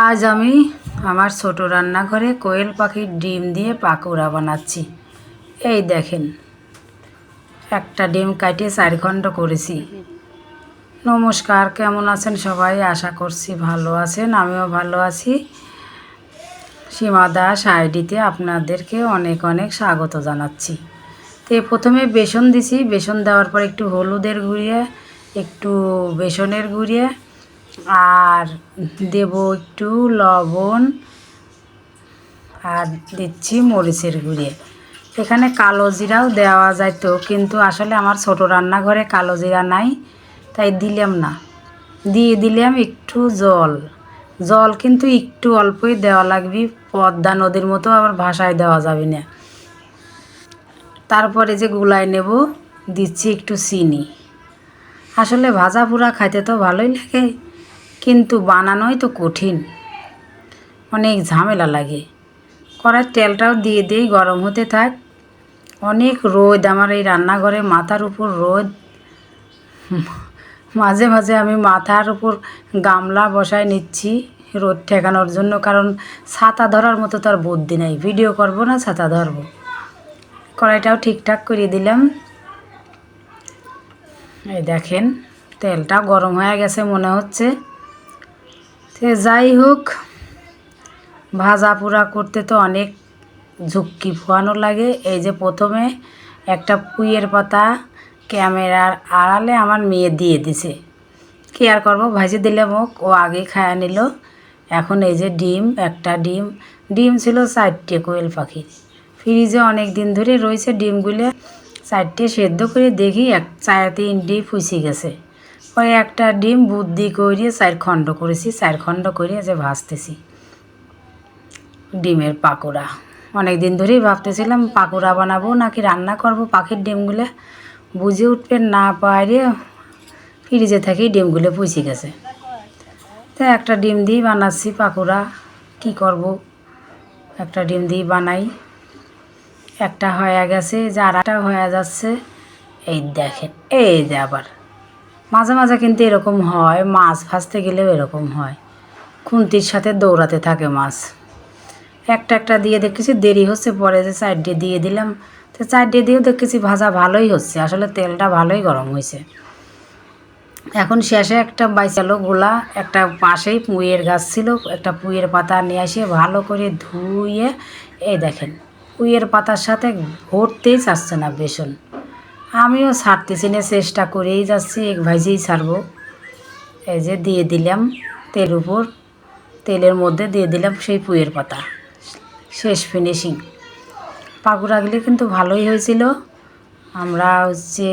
আজ আমি আমার ছোট রান্নাঘরে কোয়েল পাখির ডিম দিয়ে পাকোড়া বানাচ্ছি। এই দেখেন, একটা ডিম কাটিয়ে চার খণ্ড করেছি। নমস্কার, কেমন আছেন সবাই? আশা করছি ভালো আছেন, আমিও ভালো আছি। সীমা দাস, আইডিতে আপনাদেরকে অনেক অনেক স্বাগত জানাচ্ছি। তো প্রথমে বেসন দিছি, বেসন দেওয়ার পর একটু হলুদের গুঁড়িয়ে, একটু বেসনের গুঁড়িয়ে আর দেব একটু লবণ আর দিচ্ছি মরিচের গুঁড়িয়ে এখানে কালো জিরাও দেওয়া যাইতো, কিন্তু আসলে আমার ছোট রান্নাঘরে কালো জিরা নাই, তাই দিলাম না। দিয়ে দিলাম একটু জল। জল কিন্তু একটু অল্পই দেওয়া লাগবে, পদ্মা নদীর মতো আবার ভাষায় দেওয়া যাবে না। তারপরে যে গুলাই নেব, দিচ্ছি একটু চিনি। আসলে ভাজা পুরা খাইতে তো ভালোই লাগে। কিন্তু বানানোই তো কঠিন। অনেক ঝামেলা লাগে। কড়ার তেলটাও দিয়ে দিই, গরম হতে থাক। অনেক রোদ, আমার এই রান্নাঘরে মাথার উপর রোদ। মাঝে মাঝে আমি মাথার উপর গামলা বসায় নিচ্ছি রোদ ঠেকানোর জন্য, কারণ ছাতা ধরার মতো তার বুদ্ধি নেই। ভিডিও করব না, ছাতা ধরবো। কড়াইটাও ঠিকঠাক করে দিলাম। এই দেখেন তেলটা গরম হয়ে গেছে মনে হচ্ছে। যাই হোক, ভাজা পোড়া করতে তো অনেক ঝুঁকি ফোয়ানো লাগে। এই যে প্রথমে একটা পুইয়ের পাতা ক্যামেরার আড়ালে আমার মেয়ে দিয়ে দিছে। কি আর করব? ভাজি দিলে মুখ, ও আগে খায়া নিল। এখন এই যে ডিম, একটা ডিম। ডিম ছিল চারটে কোয়েল পাখির ফ্রিজে অনেক দিন ধরে রয়েছে ডিমগুলো। চারটে সেদ্ধ করে দেখি এক চার তিনটি ফুসি গেছে। ওই একটা ডিম বুদ্ধি করিয়ে চার খণ্ড করেছি চার খণ্ড করে যে ভাজতেছি। ডিমের পাকোড়া। অনেক দিন ধরেই ভাবতেছিলাম পাকোড়া বানাবো নাকি রান্না করব পাখির ডিমগুলো। বুঝে উঠবে না পারে ফ্রিজে থেকেই ডিমগুলো পুষে গেছে। তো একটা ডিম দিয়ে বানাচ্ছি পাকোড়া, কি করব? একটা ডিম দিয়ে বানাই। একটা হয়ে গেছে যারাটা হয়ে যাচ্ছে, এই দেখেন, এই যে আবার। মাঝে মাঝে কিন্তু এরকম হয়, মাছ ভাজতে গেলেও এরকম হয়। খুন্তির সাথে দৌড়াতে থাকে মাছ। একটা একটা দিয়ে দেখেছি দেরি হচ্ছে, পরে যে সাইডে দিয়ে দিলাম, তো সাইডে দিয়েও দেখেছি ভাজা ভালোই হচ্ছে, আসলে তেলটা ভালোই গরম হয়েছে। এখন শেষে একটা বাইচালো গোলা, একটা পাশেই পুঁয়ের গাছ ছিল, একটা পুঁয়ের পাতা নিয়ে এসে ভালো করে ধুয়ে, এই দেখেন পুঁয়ের পাতার সাথে ভরতেই চাচ্ছে না বেসন। আমিও ছাড়তেছি না, চেষ্টা করেই যাচ্ছি। এক ভাইজেই ছাড়বো। এই যে দিয়ে দিলাম তেল উপর। তেলের মধ্যে দিয়ে দিলাম সেই পুঁয়ের পাতা। শেষ ফিনিশিং পাকুড়াগুলি কিন্তু ভালোই হয়েছিল। আমরা হচ্ছে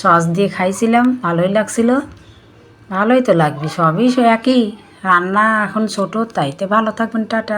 সস দিয়ে খাইছিলাম, ভালোই লাগছিল। ভালোই তো লাগবে, সবই একই। রান্না এখন ছোটো তাইতে ভালো থাকবেন, টাটা।